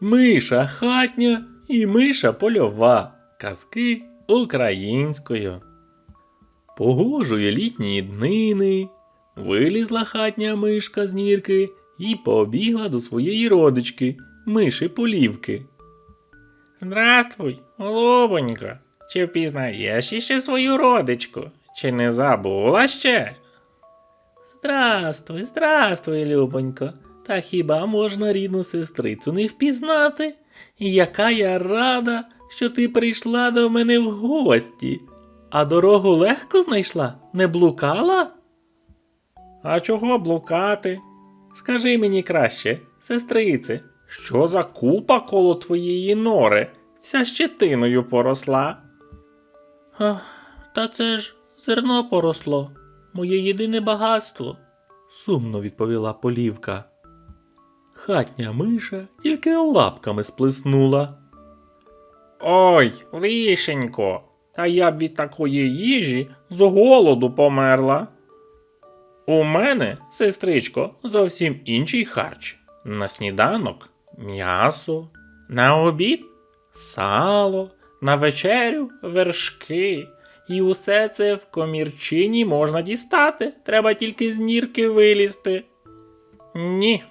Миша хатня і миша польова. Казки українською. Погожує літні днини. Вилізла хатня мишка з нірки і побігла до своєї родички, миші полівки. Здравствуй, голубонько. Чи впізнаєш іще свою родичку? Чи не забула ще? Здравствуй, здравствуй, Любонько. Та хіба можна рідну сестрицю не впізнати? Яка я рада, що ти прийшла до мене в гості. А дорогу легко знайшла? Не блукала? А чого блукати? Скажи мені краще, сестрице, що за купа коло твоєї нори, вся щетиною поросла? Ах, та це ж зерно поросло, моє єдине багатство, сумно відповіла полівка. Хатня миша тільки лапками сплеснула. Ой, лишенько, та я б від такої їжі з голоду померла. У мене, сестричко, зовсім інший харч. На сніданок м'ясо, на обід сало, на вечерю вершки. І усе це в комірчині можна дістати. Треба тільки з нірки вилізти. Ні,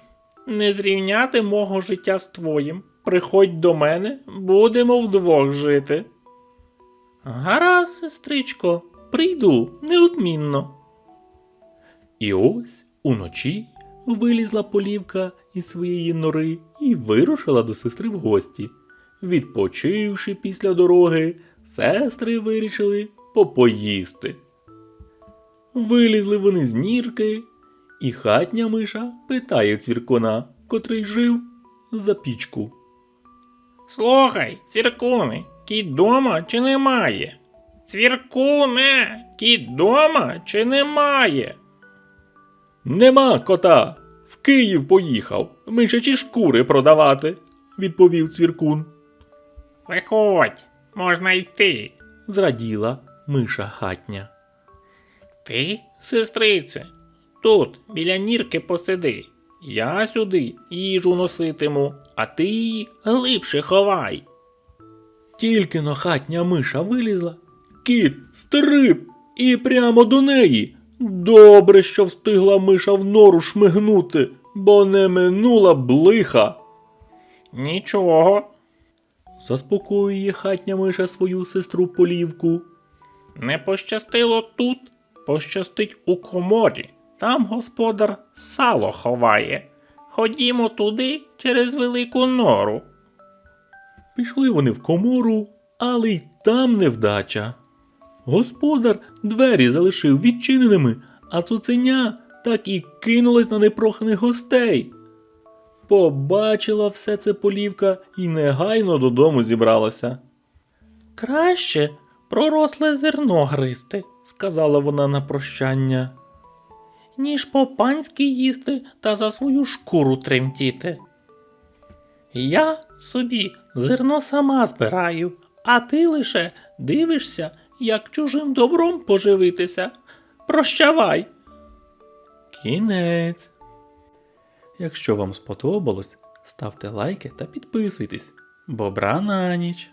не зрівняти мого життя з твоїм. Приходь до мене, будемо вдвох жити. Гаразд, сестричко, прийду неодмінно. І ось уночі вилізла полівка із своєї нори і вирушила до сестри в гості. Відпочивши після дороги, сестри вирішили попоїсти. Вилізли вони з нірки, і хатня миша питає цвіркуна, котрий жив за пічку. Слухай, цвіркуни, кіт дома чи немає? Цвіркуне, кіт дома чи немає? Нема кота. В Київ поїхав. Мишачі шкури продавати, відповів цвіркун. Виходь, можна йти, зраділа миша хатня. Ти, сестрице, тут біля нірки посиди. Я сюди їжу носитиму, а ти її глибше ховай. Тільки но хатня миша вилізла, кіт стриб і прямо до неї. Добре, що встигла миша в нору шмигнути, бо не минула б лиха. Нічого. Заспокоює хатня миша свою сестру полівку. Не пощастило тут, пощастить у коморі. Там господар сало ховає. Ходімо туди через велику нору. Пішли вони в комору, але й там невдача. Господар двері залишив відчиненими, а цуценя так і кинулась на непроханих гостей. Побачила все це полівка і негайно додому зібралася. Краще проросле зерно гризти, сказала вона на прощання, ніж по-панськи їсти та за свою шкуру тремтіти. Я собі зерно сама збираю, а ти лише дивишся, як чужим добром поживитися. Прощавай. Кінець. Якщо вам сподобалось, ставте лайки та підписуйтесь. Бобра на ніч.